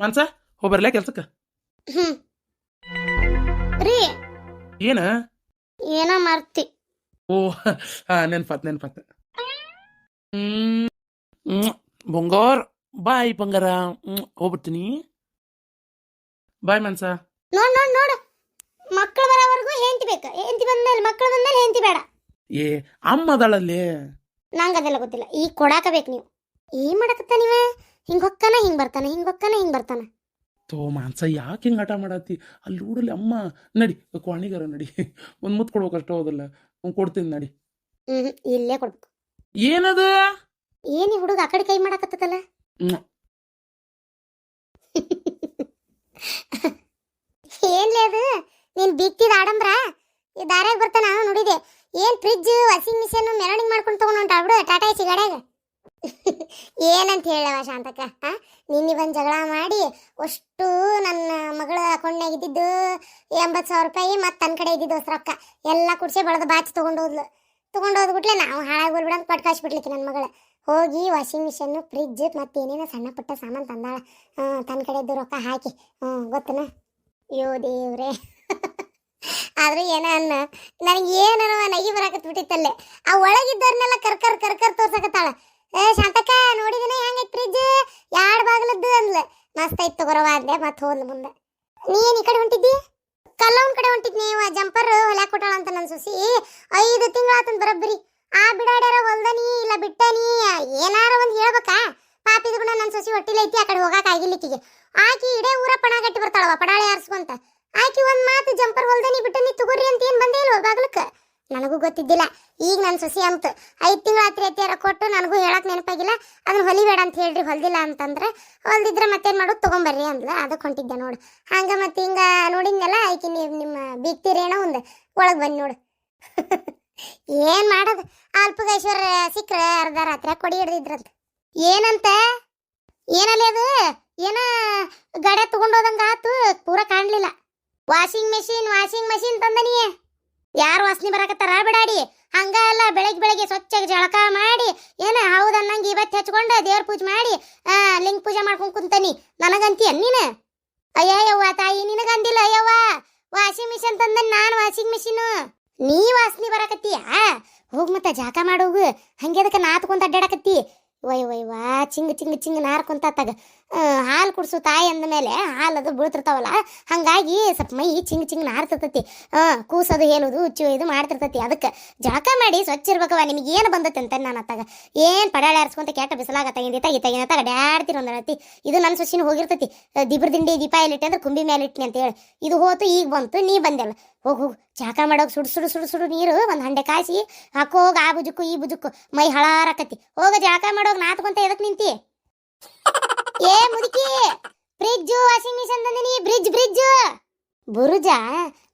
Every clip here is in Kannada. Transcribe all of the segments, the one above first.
ಮನ್ಸ ಹೋಗ್ಬರ್ಲಾ ಕೆಲ್ಸಕ್ಕ. ಹ್ಮ್. ರೀ. ಏನ? ಏನೋ ಮರ್ತಿ ಓ ಹಾ ನೆನ್ಪಾತ್ ನೆನ್ಪಾತ್. ಹ್ಮ್. ಬಂಗಾರ್. ಬಾಯ್ ಬಂಗಾರ. ಹೋಗ್ಬಿಡ್ತೀನಿ. ಬಾಯ್ ಮನ್ಸ. ನೋಡ್ ನೋಡ್ ನೋಡು. ಮಕ್ಕಳು ಬರೋವರೆಗೂ ಹೆಂಡತಿ ಬೇಕು. ಹೆಂಡತಿ ಬಂದ್ಮೇಲೆ ಮಕ್ಕಳು ಬಂದ್ಮೇಲೆ ಹೆಂಡತಿ ಬೇಡ. ಏ ಅಮ್ಮ ಅದಳಲ್ಲಿ ನಂಗೆ ಅದೆಲ್ಲ ಗೊತ್ತಿಲ್ಲ. ಈಗ ಕೊಡಾಕ ಬೇಕು ನೀವು. ಏನ್ ಮಾಡಕತ್ತ ನೀವ? ಹಿಂಗ್ ಹೊಕ್ಕನ ಹಿಂಗ್ ಬರ್ತಾನೆ ಹಿಂಗ್ ಹೊಕ್ಕನ ಹಿಂಗ್ ಬರ್ತಾನೆ. ತೋ ಮಾನ್ಸ ಯಾಕೆ ಹಿಂಗೆ ಆಟ ಮಾಡತ್ತಿ? ಅಲ್ಲಿ ಊರಲ್ಲಿ ಅಮ್ಮ ನಡಿ ಕ್ವಾಣಿಗಾರ ನಡಿ. ಒಂದು ಮುತ್ತು ಕೊಡ್ಬೇಕು ಅಷ್ಟೇ ಹೋದಲ್ಲ. ಹ್ಞೂ ಕೊಡ್ತೀನಿ ನಡಿ. ಇಲ್ಲೇ ಕೊಡ್ಬೇಕು. ಏನದ? ಏನು ಹುಡುಗ ಆ ಕಡೆ ಕೈ ಮಾಡಕತ್ತದಲ್ಲ. ಏನ್ಲೇ ಅದು? ನೀನ್ ಬಿತ್ತಿದ ಆಡಂಬ್ರ? ಈ ದಾರ್ಯಾಗ ಬರ್ತಾನ ನೋಡಿದೆ. ಏನ್ ಫ್ರಿಜ್ ವಾಷಿಂಗ್ ಮಿಷನ್ ಮೆರವಣಿಗೆ ಮಾಡ್ಕೊಂಡು ತಗೊಂಡ್ ಹೊಂಟ ಬಿಡು ಟಾಟಾ ಎಸಿ ಗಾಡ್ಯಾಗ. ಏನಂತ ಹೇಳವ ಶಾಂತಕ್ಕ? ನಿನ್ನೆ ಬಂದು ಜಗಳ ಮಾಡಿ ಅಷ್ಟು ನನ್ನ ಮಗಳ ಅಕೌಂಟ್ನಾಗ ಇದ್ದಿದ್ದು ಎಂಬತ್ತು ಸಾವಿರ ರೂಪಾಯಿ ಮತ್ತು ತನ್ನ ಕಡೆ ಇದ್ದಿದ್ದು ಹೊಸ ರೊಕ್ಕ. ಎಲ್ಲ ಕುಡ್ಸಿ ಬಳದ ಬಾಚಿ ತೊಗೊಂಡು ಹೋದ್ಬಿಟ್ಲೆ ನಾವು ಹಾಳಾಗಿ ಹೋಗ್ಬಿಡಂತ ಪಟ್ಕಾಶ್ ಬಿಡ್ಲಿಕ್ಕೆ ನನ್ನ ಮಗಳ. ಹೋಗಿ ವಾಷಿಂಗ್ ಮಿಷನ್ನು ಫ್ರಿಜ್ ಮತ್ತು ಏನೇನೋ ಸಣ್ಣ ಪುಟ್ಟ ಸಾಮಾನು ತಂದಾಳ. ತನ್ನ ಕಡೆದು ರೊಕ್ಕ ಹಾಕಿ. ಹ್ಞೂ ಗೊತ್ತನ? ಅಯ್ಯೋ ದೇವ್ರೆ. ಆದ್ರೂ ಏನ ಅನ್ನ? ನನಗೆ ಏನಾರ ನಗಿ ಬರಾಕತ್ ಬಿಟ್ಟಿತ್ತಲ್ಲೇ ಆ ಒಳಗಿದ್ದವ್ರನ್ನೆಲ್ಲ ಕರ್ಕರ್ ಕರ್ಕರ್ ತೋರ್ಸಕತ್ತಾಳ. ಏ, ಶಾಂತಕ್ಕ, ನೋಡಿದಿನ? ಹೆಂಗೈತ್ ಫ್ರಿಜ್ ಯಾಡ್ ಬಾಗ್ಲದ್ದು ಅಂದ್ಲ. ಮಸ್ತ್ ಐತ್ ತಗೋರವ ಅಂದೆ ಮತ್ತೆ ಹೋದ್ ಮುಂದೆ. ನೀ ಏನ್ ಈ ಕಡೆ ಹೊಂಟಿದ್ದಿ? ಕಲ್ಲವನ್ ಕಡೆ ಹೊಂಟಿದ್ನಿ ಜಂಪರ್ ಹೊಲ್ಯಾಕ್ ಕೊಟ್ಟಾಳ ಅಂತ ನನ್ನ ಸೊಸಿ. ಐದು ತಿಂಗಳಾತನ್ ಬರಬ್ಬರಿ ಆ ಬಿಡಾಡ್ಯಾರ ಹೊಲ್ದನಿ ಇಲ್ಲ ಬಿಟ್ಟನಿ ಏನಾರ ಒಂದ್ ಹೇಳ್ಬೇಕಾ ಪಾಪಿದ ಕೂಡ ನನ್ನ ಸೊಸಿ ಹೊಟ್ಟಿಲ ಐತಿ ಆ ಕಡೆ ಹೋಗಾಕ ಆಗಿಲ್ಲಿಕ್ಕಿಗೆ ಆಕಿ ಇಡೇ ಊರ ಪಣ ಗಟ್ಟಿ ಬರ್ತಾಳವ ಪಡಾಳೆ ಆರಿಸ್ಕೊಂತ ಆಕಿ ಒಂದ್ ಮಾತು ಜಂಪರ್ ಹೊಲ್ದನಿ ಬಿಟ್ಟನಿ ತಗೋರಿ ಅಂತ ಏನ್ ಬಂದೇ ಇಲ್ವ ಬಾಗ್ಲಕ್ಕ ನನಗೂ ಗೊತ್ತಿದ್ದಿಲ್ಲ ಈಗ ನನ್ನ ಸುಸಿ ಅಂತ ಐದು ತಿಂಗಳು ಹತ್ತಿರ ಹತ್ತಿರ ಕೊಟ್ಟು ನನಗೂ ಹೇಳಕ್ ನೆನಪಾಗಿಲ್ಲ. ಅದನ್ನ ಹೊಲಿಬೇಡ ಅಂತ ಹೇಳ್ರಿ, ಹೊಲ್ದಿಲ್ಲ ಅಂತಂದ್ರೆ ಹೊಲ್ದಿದ್ರೆ ಮತ್ತೇನ್ ಮಾಡೋದು ತೊಗೊಂಬರ್ರಿ ಅಂದ್ಲ. ಅದಕ್ಕೆ ಹೊಂಟಿದ್ದೆ ನೋಡು. ಹಂಗೆ ಮತ್ತೆ ಹಿಂಗ ನೋಡಿದ್ನಲ್ಲ ಆಯ್ಕೆ ನೀವು ನಿಮ್ಮ ಬೀಗ್ತೀರೇನೋ ಒಂದು ಒಳಗೆ ಬನ್ನಿ ನೋಡು. ಏನ್ ಮಾಡೋದು? ಅಲ್ಪಗೇಶ್ವರ ಸಿಕ್ಕರೆ ಅರ್ಧ ರಾತ್ರಿ ಕೊಡಿ ಹಿಡ್ದಿದ್ರಂತ. ಏನಂತ? ಏನಲ್ಲ ಅದು? ಏನ ಗಡೆ ತಗೊಂಡೋದಂಗ ಆತು? ಪೂರ ಕಾಣಲಿಲ್ಲ. ವಾಷಿಂಗ್ ಮೆಷಿನ್ ವಾಷಿಂಗ್ ಮೆಷಿನ್ ತಂದನಿಯೇ ಯಾರು ವಾಸನೆ ಬರಕತ್ತಾರ? ಬಿಡಾಡಿ. ಹಂಗ ಅಲ್ಲ ಬೆಳಗ್ಗೆ ಬೆಳಗ್ಗೆ ಸ್ವಚ್ಛಗೆ ಜಳಕ ಮಾಡಿ, ಏನ ಹೌದನ್ನಂಗೆ ಇವತ್ತು ಹಚ್ಕೊಂಡು ದೇವ್ರ ಪೂಜೆ ಮಾಡಿ ಲಿಂಗ ಪೂಜೆ ಮಾಡ್ಕೊಂಡು ಕುಂತಾನಿ. ನನಗಂತೀಯ ನೀನು? ಅಯ್ಯವ್ವ ತಾಯಿ ನಿನಗಂದಿಲ್ಲ ಅಯ್ಯವ್ವ? ವಾಷಿಂಗ್ ಮಿಷಿನ್ ತಂದೆ ನಾನು ವಾಷಿಂಗ್ ಮಿಷಿನ್. ನೀ ವಾಸನೆ ಬರಕತ್ತೀಯ? ಹೋಗ್ ಮತ್ತ ಜಾಕ ಮಾಡೋಗು ಹಂಗೆ. ಅದಕ್ಕೆ ನಾತ್ಕೊಂತ ಅಡ್ಡಾಡಕತ್ತಿ. ವಯ್ ವೈ ವಾ, ಚಿಂಗ್ ಚಿಂಗ್ ಚಿಂಗ್ ನಾರ್ಕೊಂತ ತಗ. ಹಾಲು ಕುಡಿಸು ತಾಯಿ ಅಂದ ಮೇಲೆ ಹಾಲು ಅದು ಬೀಳ್ತಿರ್ತಾವಲ್ಲ, ಹಂಗಾಗಿ ಸ್ವಲ್ಪ ಮೈ ಚಿಂಗ್ ಚಿಂಗ್ ನಾರ್ತಿರ್ತೈತಿ. ಆ ಕೂಸೋದು ಹೇಳೋದು ಉಚ್ಚು ಇದು ಮಾಡ್ತಿರ್ತೈತಿ. ಅದಕ್ಕೆ ಜಳಕ ಮಾಡಿ ಸ್ವಚ್ಛ ಇರ್ಬೇಕವ ನಿಮಗೆ ಏನು ಬಂದತ್ತೆ ಅಂತ ನಾನು ಅತ್ತಾಗ. ಏನು ಪಡಾಳೆ ಆರಿಸ್ಕೊಂತ ಕೆಟ್ಟ ಬಿಸಲಾಗ ತಗಿಂದಿ ತಗಿ ತಗಿನ ತಗ ಡ್ಯಾಡ್ತಿರ ಇದು ನನ್ನ ಸೊಸಿನ ಹೋಗಿರ್ತೈತಿ. ದಿಬ್ರ ದಿಂಡಿ ದೀಪ ಎಲ್ಲಿಟ್ಟೆ ಅಂದ್ರೆ ಕುಂಬಿ ಮೇಲೆ ಇಟ್ಟಿನಿ ಅಂತ ಇದು ಹೋತು, ಈಗ ಬಂತು, ನೀ ಬಂದೆಲ್ಲ. ಹೋಗು ಹೋಗು ಜಳಕ ಮಾಡೋಕೆ ಸುಡು ಸುಡು ಸುಡು ಸುಡು ನೀರು ಒಂದು ಹಂಡೆ ಕಾಯಿಸಿ ಹಾಕೋಗ ಆ ಬುಜುಕು ಈ ಬುಜುಕು ಮೈ ಹಳಾರಕತಿ. ಹೋಗ ಜಳಕ ಮಾಡೋಗ್ ನಾತ್ಕೊಂತ ಎದಕ್ಕೆ ನಿಂತಿ? ಏ, ಮುದುಕಿ ಫ್ರಿಜ್ ವಾಷಿಂಗ್ ಮಿಷನ್ ತಂದಿನಿ, ಬ್ರಿಡ್ಜ್ ಬ್ರಿಡ್ಜ್. ಬುರುಜ,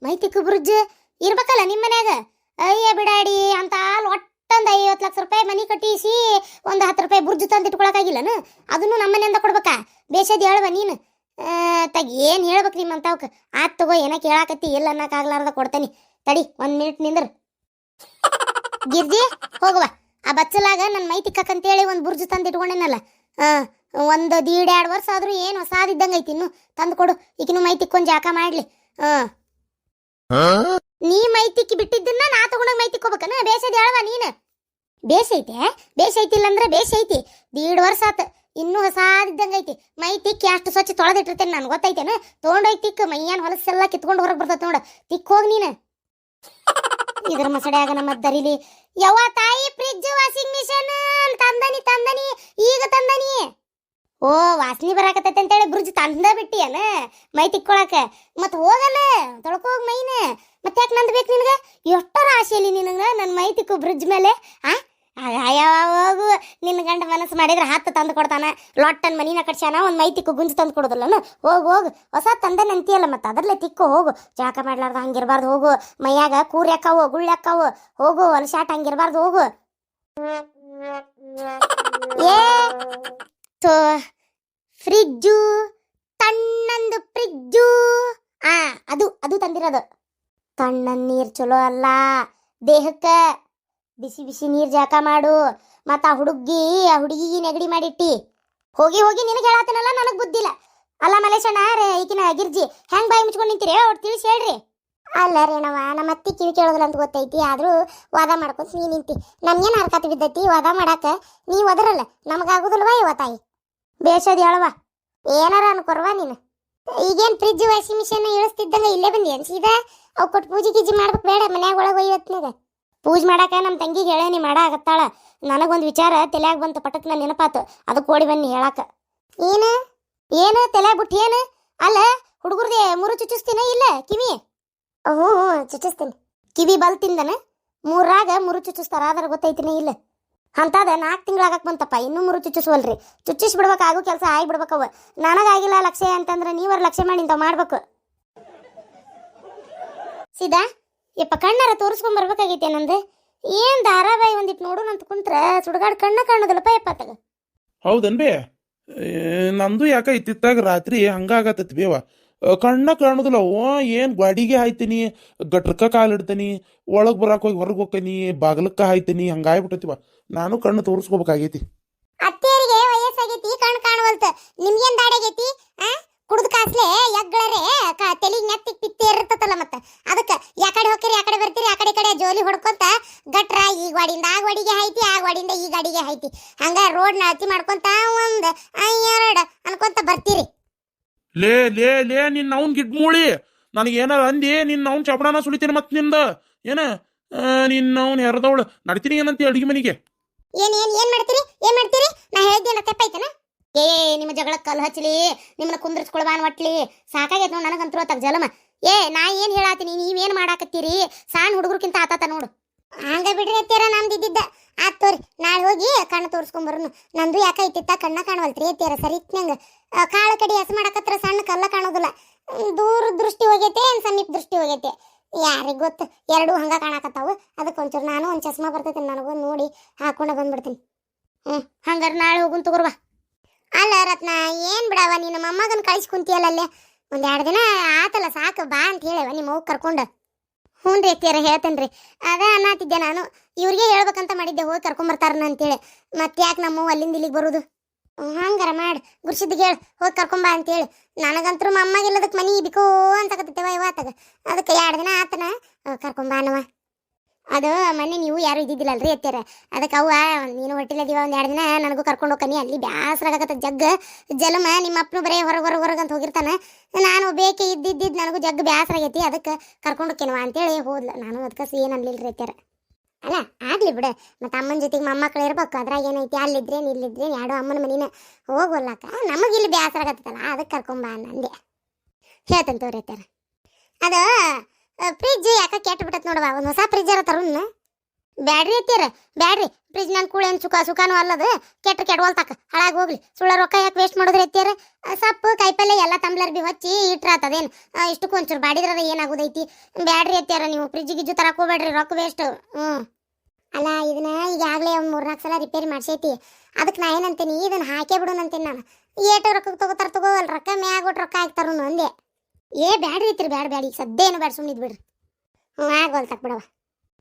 ಮೈತಿಕ್ಕು ಬುರುಜ್ ಇರ್ಬೇಕಲ್ಲ ನಿಮ್ಮ ಮನ್ಯಾಗ? ಅಯ್ಯ ಬಿಡಾಡಿ, ಅಂತ ಒಟ್ಟೊಂದು ಐವತ್ತು ಲಕ್ಷ ರೂಪಾಯಿ ಮನಿ ಕಟ್ಟಿಸಿ ಒಂದು ಹತ್ತು ರೂಪಾಯಿ ಬುರ್ಜ್ ತಂದು ಇಟ್ಕೊಳಕಾಗಿಲ್ಲನು ಅದನ್ನು ನಮ್ಮ ಮನೆಯಿಂದ ಕೊಡ್ಬೇಕಾ? ಬೇಷದ್ ಹೇಳುವ ನೀನು? ತಗ ಏನು ಹೇಳ್ಬೇಕು ನಿಮ್ಮಂತವಕ್ಕೆ ಆತ್ ತಗೋ, ಏನ ಕೇಳಾಕತ್ತಿ ಇಲ್ಲ ಅನ್ನಕ್ಕಾಗ್ಲಾರ್ದ ಕೊಡ್ತೇನೆ. ತಡಿ, ಒಂದು ಮಿನಿಟ್ ನಿಂದ್ರ. ಗಿರ್ಜಿ, ಹೋಗುವ. ಆ ಬಚ್ಚಲಾಗ ನನ್ನ ಮೈ ತಿಕ್ಕಕ್ಕಂತೇಳಿ ಒಂದು ಬುರ್ಜ್ ತಂದು ಇಟ್ಕೊಂಡೇನಲ್ಲ? ಆ ಒಂದು ದೀಡ್ ಎರಡು ವರ್ಷ ಆದರೂ ಏನು ಹೊಸಾದಿದ್ದಂಗೆ ಐತಿ ಇನ್ನು. ತಂದು ಕೊಡು. ಈಗಿನ ಮೈ ತಿಕ್ಕೊಂಡ್ ಜಾಕ ಮಾಡ್ಲಿ. ಹಾಂ? ನೀ ಮೈ ತಿಕ್ಕಿ ಬಿಟ್ಟಿದ್ದನ್ನ ನಾ ತಗೊಂಡೋಗಿ ಮೈ ತಿಕ್ಕೋಬೇಕನ ಬೇಸದ ಹೇಳವ ನೀನು. ಬೇಸೈತೆ ಬೇಸೈತಿಲ್ಲ ಅಂದ್ರೆ ಬೇಸೈತಿ ದೀಡ್ ವರ್ಷ ಆತ. ಇನ್ನೂ ಹೊಸಾದಿದ್ದಂಗೆ ಐತಿ. ಮೈ ತಿಕ್ಕಿ ಅಷ್ಟು ಸ್ವಚ್ಛ ತೊಳೆದಿಟ್ಟಿರ್ತೇನೆ ನಾನು. ಗೊತ್ತೈತೇನು ತೊಗೊಂಡೋಗಿ ತಿಕ್ಕ. ಮೈಯಾನ್ ಹೊಲಸೆಲ್ಲ ಕಿತ್ಕೊಂಡು ಹೊರಗೆ ಬರ್ತೈತೆ ನೋಡ. ತಿಕ್ ಹೋಗಿ ನೀನು. ಇದ್ರ ಮಸಡ್ಯಾಗ ನಮ್ಮ ದರಿಲಿ. ಯವ್ವ ತಾಯಿ ಫ್ರಿಜ್ ವಾಷಿಂಗ್ ಮಿಷನ್ ತಂದನಿ ತಂದನಿ. ಈಗ ತಂದನಿ. ಓ, ವಾಸನಿ ಬರಾಕತ್ತೈತೆ ಅಂತೇಳಿ ಬ್ರಿಜ್ ತಂದ ಬಿಟ್ಟಿಯನ? ಮೈ ತಿಕ್ಕೊಳಕ. ಮತ್ ಹೋಗಲ್ಲ ತೊಳ್ಕೋಗ ಮೈನ. ಮತ್ತೆ ಯಾಕೆ ನಂದ್ ಬೇಕು ನಿನಗ? ಎಷ್ಟರ ಆಸೆಯಲ್ಲಿ ನಿನಗ ನನ್ನ ಮೈ ತಿಕ್ಕು ಬ್ರಿಡ್ಜ್ ಮೇಲೆ ಆ? ಅಯ್ಯವ ಹೋಗು. ನಿನ್ನ ಗಂಡ ಮನಸ್ಸು ಮಾಡಿದ್ರೆ ಹತ್ತು ತಂದು ಕೊಡ್ತಾನ. ಲೊಟ್ಟನ್ ಮನಿನ ಕಟ್ಸ್ಯಾನ, ಒಂದು ಮೈ ತಿಕ್ಕು ಗುಂಜು ತಂದು ಕೊಡೋದಲ್ಲನು? ಹೋಗು ಹೋಗು. ಹೊಸ ತಂದೆ ನಂತಿಯಲ್ಲ ಮತ್ತೆ ಅದರಲ್ಲೇ ತಿಕ್ಕು, ಹೋಗು. ಜಾಕ ಮಾಡ್ಲಾರ್ದು ಹಂಗಿರ್ಬಾರ್ದು, ಹೋಗು. ಮೈಯಾಗ ಕೂರ್ಯಾಕವು ಗುಳ್ಯಾಕವು ಹೋಗು ಹೊಲಸಾಟ ಹಂಗಿರ್ಬಾರ್ದು, ಹೋಗು. ಏ ತೋ ಫ್ರಿಜ್ಜು ತಣ್ಣಂದು ಫ್ರಿಜ್ಜು ಆ, ಅದು ಅದು ತಂದಿರೋದು. ತಣ್ಣನ್ ನೀರು ಚಲೋ ಅಲ್ಲ. ದೇಹಕ್ಕೆ ಬಿಸಿ ಬಿಸಿ ನೀರ್ ಜಾಕ ಮಾಡು. ಮತ್ತ ಆ ಹುಡುಗಿ ಆ ಹುಡುಗಿಗೆ ನೆಗಡಿ ಮಾಡಿಟ್ಟಿ. ಹೋಗಿ ಹೋಗಿ ನಿನಗೆ ಹೇಳತ್ತನಲ್ಲ ನನಗೆ ಬುದ್ಧಿಲ್ಲ ಅಲ್ಲ ಮಲೇಶಣ್ಣ, ರೇ ಈಗಿನ ಗಿರ್ಜಿ, ಹೆಂಗ್ ಬಾಯಿ ಮುಚ್ಕೊಂಡು ನಿಂತೀರಿ? ಅವ್ರು ತಿಳಿಸಿ ಹೇಳ್ರಿ. ಅಲ್ಲ ರೇಣವ ನಮ್ಮ ಅತ್ತಿ ಕಿವಿ ಕೇಳೋದಿಲ್ಲ ಅಂತ ಗೊತ್ತೈತಿ. ಆದರೂ ವಾದ ಮಾಡ್ಕೊಂತ ನೀ ನಿಂತಿ. ನಮ್ಗೇನು ಹರ್ಕತ್ ಬಿದ್ದೈತಿ? ವಾದ ಮಾಡಾಕ ನೀ ಒದರಲ್ಲ. ನಮಗಾಗುದಿಲ್ವಾ ಇವ ತಾಯಿ? ಬೇಷದ್ ಹೇಳವ ಏನಾರ ಅನ್ಕೊರ್ವಾ ನೀನು. ಈಗೇನ್ ಫ್ರಿಜ್ ವಾಷಿಂಗ್ ಮಿಷಿನ್ ಇಳಿಸ್ತಿದ್ದಂಗ ಇಲ್ಲೇ ಬಂದಿ ಏನ್ ಅವ್ ಕೊಟ್ಟು ಪೂಜೆ ಗೀಜಿ ಮಾಡ್ಬೇಕು ಬೇಡ, ಮನ್ಯಾಗ ಒಳಗೆ ಒಯ್ಯತ್ನಾಗ ಪೂಜೆ ಮಾಡಾಕ ನಮ್ಮ ತಂಗಿಗೆ ಹೇಳೇನಿ ಮಾಡ ಆಗತ್ತಾಳ. ನನಗೊಂದು ವಿಚಾರ ತಲೆಯಾಗ ಬಂತು, ಪಟಕ್ ನನ್ನ ನೆನಪಾತು. ಅದಕ್ಕೆ ಓಡಿ ಬನ್ನಿ ಹೇಳಾಕ. ಏನು? ಏನು? ತಲೆ ಬಿಟ್ಟು ಏನು? ಅಲ್ಲ, ಹುಡುಗರ್ದೆ ಮೂರು ಚುಚ್ಚಿಸ್ತೀನ ಇಲ್ಲ, ಕಿವಿ? ಹ್ಞೂ ಹ್ಞೂ ಚುಚ್ಚಿಸ್ತೀನಿ. ಕಿವಿ ಬಲ್ತಿಂದನ ಮೂರಾಗ ಮೂರು ಚುಚ್ಚಿಸ್ತಾರ, ಆದ್ರೆ ಗೊತ್ತೈತಿನ ಇಲ್ಲ? ಅಂತದ ನಾಲ್ಕು ತಿಂಗಳಾಗಕ್ಕೆ ಬಂತಪ್ಪ ಇನ್ನೂ ಮೂರು ಚುಚ್ಚಿಸ್ವಲ್ರಿ. ಚುಚ್ಚಿಸ್ ಬಿಡ್ಬೇಕಾಗು ಕೆಲಸ ಆಗಿ ಬಿಡ್ಬೇಕವ ನನಗಾಗಿಲ್ಲ ಲಕ್ಷ್ಯ ಅಂತಂದ್ರೆ ನೀವರ ಲಕ್ಷ್ಯ ಮಾಡಿ ಇಂಥವು ಮಾಡ್ಬೇಕು. ಸೀದಾ ಯಪ್ಪ ಕಣ್ಣಾರ ತೋರಿಸ್ಕೊಂಡ್ ಬರ್ಬೇಕಾಗೈತೆ ನಂದು. ಏನ್ ಧಾರಾವಾಹಿ ಒಂದಿಟ್ಟು ನೋಡು ಅಂತ ಕುಂತ್ರ ಸುಡ್ಗಾಡ್ ಕಣ್ಣ ಕಾಣೋದಿಲ್ಲಪ್ಪ ಯಪ್ಪ ತಗ ಹೌದನ್ ಬೇ ಏ, ನಂದು ಯಾಕ ಇತ್ತಿತ್ತಾಗ ರಾತ್ರಿ ಹಂಗಾಗತ್ತತ್ ಕಣ್ಣ ಕಾಣುದಿಲ್ಲ. ಓ, ಏನ್ ಗಾಡಿಗೆ ಹಾಯ್ತೀನಿ? ಗಟ್ರಕ ಕಾಲಿಡ್ತೀನಿ. ಒಳಗೆ ಬರಾಕ್ ಹೋಗಿ ಹೊರಗೆ ಹೋಗ್ತೀನಿ. ಬಾಗ್ಲಕ್ಕ ಹಾಯ್ತೀನಿ. ಹಂಗಾಗ್ಬಿಟ್ಟತಿವ ನಾನು ಕಣ್ಣು ತೋರಿಸ್ಕೋಬೇಕಾಗೈತಿ. ಅತ್ತೆಯರಿಗೆ ವಯಸ್ಸಾಗೈತಿ ಕಣ್ ಕಾಣವಲ್ತ. ನಿಮ್ಗೇನ್ ದಾಡಾಗೈತಿ ಕುಡ್ದ ಕಾಸ್ಲೆ ಎಗ್ಗಳರೆ ತೆಲಿಗ್ ನೆತ್ತಿಗ್ ಪಿತ್ತಿ ಇರ್ತತಲ್ಲ ಮತ್ತ. ಅದಕ್ಕ ಯಾಕಡೆ ಹೋಗ್ತೀರಿ ಯಾಕಡೆ ಬರ್ತೀರಿ ಆ ಕಡೆ ಕಡೆ ಜೋಲಿ ಹೊಡ್ಕೊಂತ ಗಟ್ರ ಈ ಗಾಡಿಯಿಂದ ಆ ಗಾಡಿಗೆ ಹಾಯ್ತಿ, ಆ ಗಾಡಿಯಿಂದ ಈ ಗಾಡಿಗೆ ಹಾಯ್ತಿ. ಹಂಗ ರೋಡ್ ಅತಿ ಮಾಡ್ಕೊಂತ ಒಂದ್ ಎರಡ್ ಅನ್ಕೊಂತ ಬರ್ತೀರಿ. ಲೇ ಲೇ ಲೇ, ನಿನ್ನ ಅವ್ನ್ ಗಿಡ್ಮೂಳಿ ನನಗೆ ಏನಾರ ಅಂದಿ, ನಿನ್ನ ಅವ್ನ್ ಚಪಡಾನ ಸುಳಿತೀನಿ ಮತ್ನಿಂದ. ಏನ? ನಿನ್ನ ಅವ್ನ್ ಹೆರದವಳು ನಡ್ತೀನಿ ಏನಂತ ಅಡಿಗೆ ಮನೆಗೆ. ಏನ್ ಏನ್ ಏನ್ ಮಾಡ್ತೀರಿ? ಏನ್ ಮಾಡ್ತೀರಿ? ನಾ ಹೇಳ್ದೇನ ತಪ್ಪಾಯ್ತನ? ಏ ನಿಮ್ಮ ಜಗಳ ಕಲ್ ಹಚ್ಚಲಿ ನಿಮ್ಮನ್ನ ಕುಂದ್ರಿಸ್ಕೊಳ್ಬಾನ್ ಒಟ್ಲಿ ಸಾಕಾಗೈತ್ ನೋಡ್ ನನಗಂತೂ ಅತ್ತಾಗ ಜಲಮ. ಏ, ನಾ ಏನ್ ಹೇಳಾತೀನಿ? ನೀವೇನ್ ಮಾಡಾಕತ್ತೀರಿ? ಸಣ್ಣ ಹುಡುಗರ್ಕಿಂತ ಆತಾತ ನೋಡು. ಹಂಗ ಬಿಡ್ರಿ ಅತ್ತೀರ ನಮ್ದು ಇದ್ದಿದ್ದ ಆತ್ ತೋರಿ ನಾಳೆ ಹೋಗಿ ಕಣ್ಣು ತೋರಿಸ್ಕೊಂಡ್ ಬರೋನು. ನಂದು ಯಾಕ ಇತ್ತಿತ್ತ ಕಣ್ಣ ಕಾಣವಲ್ತ್ರಿ. ಅತ್ತೀರ ಸರಿ ಇತ್ನಂಗ ಕಾಳು ಕಡಿ ಹಸು ಮಾಡಕತ್ರ ಸಣ್ಣ ಕಲ್ಲ ಕಾಣೋದಿಲ್ಲ. ದೂರ ದೃಷ್ಟಿ ಹೋಗೈತೆ, ಏನ್ ಸಮೀಪ ದೃಷ್ಟಿ ಹೋಗೈತೆ. ಯಾರಿಗೆ ಗೊತ್ತು? ಎರಡು ಹಂಗ ಕಾಣಕತ್ತಾವು. ಅದಕ್ಕೆ ಒಂಚೂರು ನಾನು ಒಂದು ಚಸ್ಮಾ ಬರ್ತೈತಿ ನನಗೂ ನೋಡಿ ಹಾಕೊಂಡ ಬಂದ್ಬಿಡ್ತೀನಿ. ಹ್ಞೂ ಹಂಗಾರೆ ನಾಳೆ ಹೋಗುನ್ ತಗೋರ್ವ ಅಲ್ಲ ರತ್ನ, ಏನ್ ಬಿಡವ? ನೀನು ಮೊಮ್ಮಗನ ಕಳಿಸಿ ಕುಂತಿಯಲ್ಲ ಅಲ್ಲೇ. ಒಂದ್ ಎರಡು ದಿನ ಆತಲ್ಲ, ಸಾಕು, ಬಾ ಅಂತ ಹೇಳವ ನಿಮ್ಮ ಹೋಗಿ ಕರ್ಕೊಂಡು. ಹ್ಞೂ ರೀ ಅತ್ತಿಯರ ರೀ ಅದ ಅನ್ನತ್ತಿದ್ದೆ ನಾನು. ಇವ್ರಿಗೆ ಹೇಳ್ಬೇಕಂತ ಮಾಡಿದ್ದೆ, ಹೋಗಿ ಕರ್ಕೊಂಬರ್ತಾರನ ಅಂತೇಳಿ. ಮತ್ತೆ ಯಾಕೆ ನಮ್ಮ ಅಲ್ಲಿಂದ ಇಲ್ಲಿಗೆ ಬರೋದು? ಹಂಗಾರ ಮಾಡಿ ಗುರ್ಸಿದ್ಗೆ ಹೇಳಿ ಹೋಗಿ ಕರ್ಕೊಂಬಾ ಅಂತೇಳಿ. ನನಗಂತರೂ ಅದಕ್ಕೆ ಮನೆ ಬಿಕೋ ಅಂತಕತ್ತೇವ ಇವತ್ತಾಗ ಅದಕ್ಕೆ ಎರಡು ದಿನ ಆತನ ಕರ್ಕೊಂಬಾನವ ಅದು ಮೊನ್ನೆ ನೀವು ಯಾರು ಇದ್ದಿದ್ದಿಲ್ಲಲ್ರಿ ಎತ್ತೀರ ಅದಕ್ಕೆ ಅವ್ವ, ನೀನು ಹೊಟ್ಟಿಲದೀವ ಒಂದು ಎರಡು ದಿನ, ನನಗೂ ಕರ್ಕೊಂಡು ಹೋಗ್ಕನಿ ಅಲ್ಲಿ ಬ್ಯಾಸರಾಗತ್ತ ಜಗ್ಗ. ಜಲಮ, ನಿಮ್ಮ ಅಪ್ಪನು ಬರೇ ಹೊರಗೆ ಹೊರಗೆ ಹೊರಗೆ ಅಂತ ಹೋಗಿರ್ತಾನೆ. ನಾನು ಬೇಕೆ ಇದ್ದಿದ್ದಿದ್ದು ನನಗೂ ಜಗ್ಗ ಬ್ಯಾಸರಾಗೈತಿ ಅದಕ್ಕೆ ಕರ್ಕೊಂಡು ಹೋಗ್ಕೇನವ ಅಂತೇಳಿ ಹೋದ್ಲ. ನಾನು ಅದಕ್ಕೆ ಏನು ಅನ್ಲಿಲ್ರಿ ಅತ್ಯಾರ ಅಲ್ಲ, ಆಗಲಿ ಬಿಡು. ಮತ್ತೆ ಅಮ್ಮನ ಜೊತೆಗೆ ಮೊಮ್ಮಕ್ಕಳು ಇರ್ಬೇಕು. ಅದ್ರಾಗ ಏನೈತಿ? ಅಲ್ಲಿದ್ರೇನು ಇಲ್ಲಿದ್ರೇನು ಎರಡು ಅಮ್ಮನ ಮನಿನ ಹೋಗೋಲ್ಲಕ್ಕ ನಮಗಿಲ್ಲಿ ಆಗತ್ತಲ್ಲ ಅದಕ್ಕೆ ಕರ್ಕೊಂಬ ಅಂದೆ. ಹೇಳ್ತಂತ ತೋರಿ ಅತ್ಯಾರ ಅದು ಫ್ರಿಜ್ ಯಾಕ ಕೆಟ್ಟ ಬಿಟ್ಟತ್ ನೋಡವ ಒಂದು ಹೊಸ ಫ್ರಿಜ್ ಅರ ತರುಣ ಬ್ಯಾಡ್ರಿ ಎತ್ತೀರ ಬ್ಯಾಡ್ರಿ. ಫ್ರಿಜ್ ನನ್ನ ಕೂಡ ಏನು ಸುಖ, ಸುಖನೂ ಅಲ್ಲದು. ಕೆಟ್ಟ ಕೆಡವಲ್ತಾಕ ಹಾಳಾಗಿ ಹೋಗ್ಲಿ. ಸುಳ್ಳ ರೊಕ್ಕ ಯಾಕೆ ವೇಸ್ಟ್ ಮಾಡಿದ್ರೆ ಎತ್ತೀರ ಸೊಪ್ಪು, ಕಾಯಿಪಲ್ಲೆ, ಎಲ್ಲ ತಂಬ್ಲರ್ ಬಿ ಹಚ್ಚಿ ಇಟ್ರಾತದೇನು ಇಷ್ಟಕ್ಕೂ ಒಂಚೂರು ಬಾಡಿದ್ರ ಏನಾಗೋದೈತಿ? ಬ್ಯಾಡ್ರಿ ಎತ್ತೀರ ನೀವು ಫ್ರಿಜ್ ಗಿಜ್ಜು ತರಕೋಬೇಡ್ರಿ ರೊಕ್ಕ ವೇಸ್ಟ್ ಹ್ಞೂ ಅಲ್ಲ, ಇದನ್ನ ಈಗಾಗಲೇ ಒಂದು ಮೂರ್ನಾಲ್ಕು ಸಲ ರಿಪೇರಿ ಮಾಡ್ಸೈತಿ. ಅದಕ್ಕೆ ನಾ ಏನಂತೀನಿ, ಇದನ್ನು ಹಾಕೇ ಬಿಡೋನಂತೀನಿ ನಾನು. ಏಟು ರೊಕ್ಕಕ್ಕೆ ತಗೋತಾರ ತಗೋವಲ್ ರೊಕ್ಕ ಮ್ಯಾಗ ರೊಕ್ಕ ಹಾಕ್ತಾರು ಅಂದೆ. ಏ, ಬ್ಯಾಡ್ರಿ ಐತ್ರಿ ಬ್ಯಾಡ ಬ್ಯಾಡ. ಈಗ ಸದ್ಯ ಏನು ಬ್ಯಾಡ ಸುಮ್ಮನೆ ಬಿಡ್ರಿ ಹ್ಞೂ ಆಗೋಲ್ ಬಿಡವ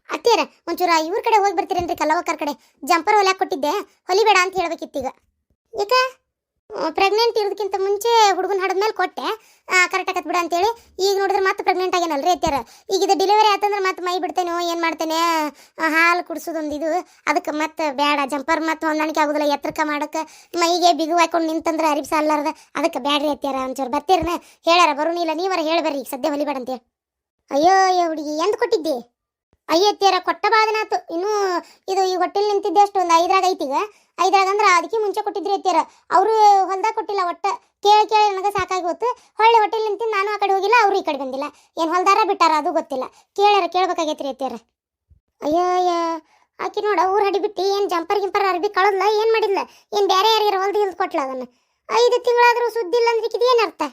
ಅತ್ತೀರ ಒಂಚೂರ ಇವ್ರ ಕಡೆ ಹೋಗಿ ಬರ್ತೀರೇನ್ರಿ ಕಲ್ಲವಕ್ಕರ ಕಡೆ? ಜಂಪರ್ ಹೊಲ್ಯಾಕ ಕೊಟ್ಟಿದ್ದೆ. ಹೊಲಿಬೇಡ ಅಂತ ಹೇಳ್ಬೇಕಿತ್ತೀಗ ಯಾಕ ಪ್ರೆಗ್ನೆಂಟ್ ಇರೋದಕ್ಕಿಂತ ಮುಂಚೆ ಹುಡುಗನ ಹಡದ ಮೇಲೆ ಕೊಟ್ಟೆ. ಕರೆಕ್ಟ್ ಆಗತ್ ಬಿಡ ಅಂತೇಳಿ ಈಗ ನೋಡಿದ್ರೆ ಮತ್ತೆ ಪ್ರೆಗ್ನೆಂಟ್ ಆಗ್ಯಾನಲ್ರಿ ಅತ್ಯಾರ ಈಗ ಇದು ಡೆಲಿವರಿ ಆಯ್ತಂದ್ರೆ ಮತ್ತೆ ಮೈ ಬಿಡ್ತೇನೋ ಏನು ಮಾಡ್ತೇನೆ? ಹಾಲು ಕುಡಿಸೋದೊಂದು ಇದು. ಅದಕ್ಕೆ ಮತ್ತೆ ಬೇಡ ಜಂಪರ್ ಮತ್ತೆ ಹೊಂದಾಣಿಕೆ ಆಗೋದಿಲ್ಲ ಎತ್ತರಕ ಮಾಡಕ್ಕೆ ಮೈಗೆ ಬಿಗು ಹಾಕೊಂಡು ನಿಂತಂದ್ರೆ ಅರಿಬ್ ಸಾಲಾರ್ದ ಅದಕ್ಕೆ ಬ್ಯಾಡ್ರಿ ಅತ್ಯಾರ ಒಂಚೂರು ಬರ್ತೀರನ. ಹೇಳಾರ ಬರೋನಿಲ್ಲ, ನೀವರ ಹೇಳಬರ್ರಿ ಈಗ ಸದ್ಯ ಹೊಲಿಬೇಡ ಅಂತೇಳಿ. ಅಯ್ಯೋ ಅಯ್ಯೋ ಹುಡುಗಿ, ಎಂದು ಕೊಟ್ಟಿದ್ದಿ? ಅಯ್ಯೋ ಅತ್ಯಾರ ಕೊಟ್ಟ ಬಾದನಾತು ಇನ್ನೂ ಇದು ಈ ಹೊಟ್ಟೆಲಿ ನಿಂತಿದ್ದೆ ಅಷ್ಟು ಒಂದು ಐದ್ರಾಗ ಐತೀಗ ಐದ್ರಾಗ ಅಂದ್ರೆ ಅದಕ್ಕೆ ಮುಂಚೆ ಕೊಟ್ಟಿದ್ರಿ ಅತ್ಯಾರ ಅವರು ಹೊಲ್ದಾಗ ಕೊಟ್ಟಿಲ್ಲ ಒಟ್ಟ. ಕೇಳಿ ಕೇಳಿ ನನಗೆ ಸಾಕಾಗಿ ಹೋತು. ಹೊಳ್ಳಿ ಹೊಟ್ಟೆಲಿ ನಿಂತಿದ್ದು ನಾನು ಆ ಕಡೆ ಹೋಗಿಲ್ಲ, ಅವರು ಈ ಕಡೆ ಬಂದಿಲ್ಲ. ಏನು ಹೊಲ್ದಾರ ಬಿಟ್ಟಾರ ಅದು ಗೊತ್ತಿಲ್ಲ. ಕೇಳ್ಯಾರ, ಕೇಳ್ಬೇಕಾಗೈತ್ರಿ ಅಯ್ಯೋ ಅಯ್ಯೋ. ಆಕಿ ನೋಡ, ಊರ ಹಡಿಬಿಟ್ಟು ಏನು ಜಂಪರ್ ಗಿಂಪರ್ ಅರ್ಬಿ ಕಳದ್ಲ, ಏನು ಮಾಡಿದ್ಲ? ಏನು ಬೇರೆ ಯಾರಿಗಾರ ಹೊಲ್ದು ಇಲ್ದು ಕೊಟ್ಲ ಅದನ್ನ? ಐದು ತಿಂಗಳಾದರೂ ಸುದ್ದಿ ಇಲ್ಲ ಅಂದ್ರೆ ಇದು ಏನು ಅರ್ಥ?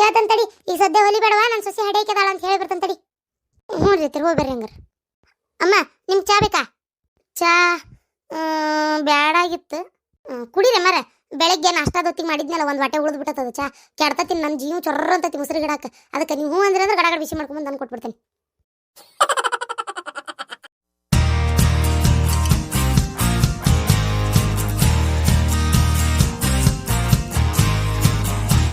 ಕೇಳ್ತಾನ ತಡಿ. ಈಗ ಸದ್ಯ ಹೊಲಿಬೇಡವಾ ನನ್ನ ಸೊಸೆ ಹಡೇಕದಾಳ ಅಂತ ಹೇಳಿ ಬರ್ತಂತಡಿ ತಡಿ. ಹ್ಞೂ ರೀ ಹೋಗಿ ಬರ್ರಿ ಹಂಗಾರೆ. ಅಮ್ಮ, ನಿಮ್ಗೆ ಚಾ ಬೇಕಾ? ಚಾ ಬ್ಯಾಡಾಗಿತ್ತು ಕುಡೀರಿ ಮರ ಬೆಳಗ್ಗೆ ನಾಷ್ಟಾದೊತ್ತಿಗೆ ಮಾಡಿದ್ನಲ್ಲ, ಒಂದು ವಾಟೆ ಉಳಿದು ಬಿಟ್ಟದ ಚಾ. ಕೆಡ್ತತಿ ನನ್ನ ಜೀವ ಚೊರ್ರ ಅಂತತಿ ಮುಸ್ರಿ ಗಿಡಕ್ಕೆ ಅದಕ್ಕೆ ನೀವು ಹ್ಞೂ ಅಂದ್ರೆ ಅಂದ್ರೆ ಗಡಗಡ ಬಿಸಿ ಮಾಡ್ಕೊಂಬಂದು ನಾನು ಕೊಟ್ಬಿಡ್ತೇನೆ.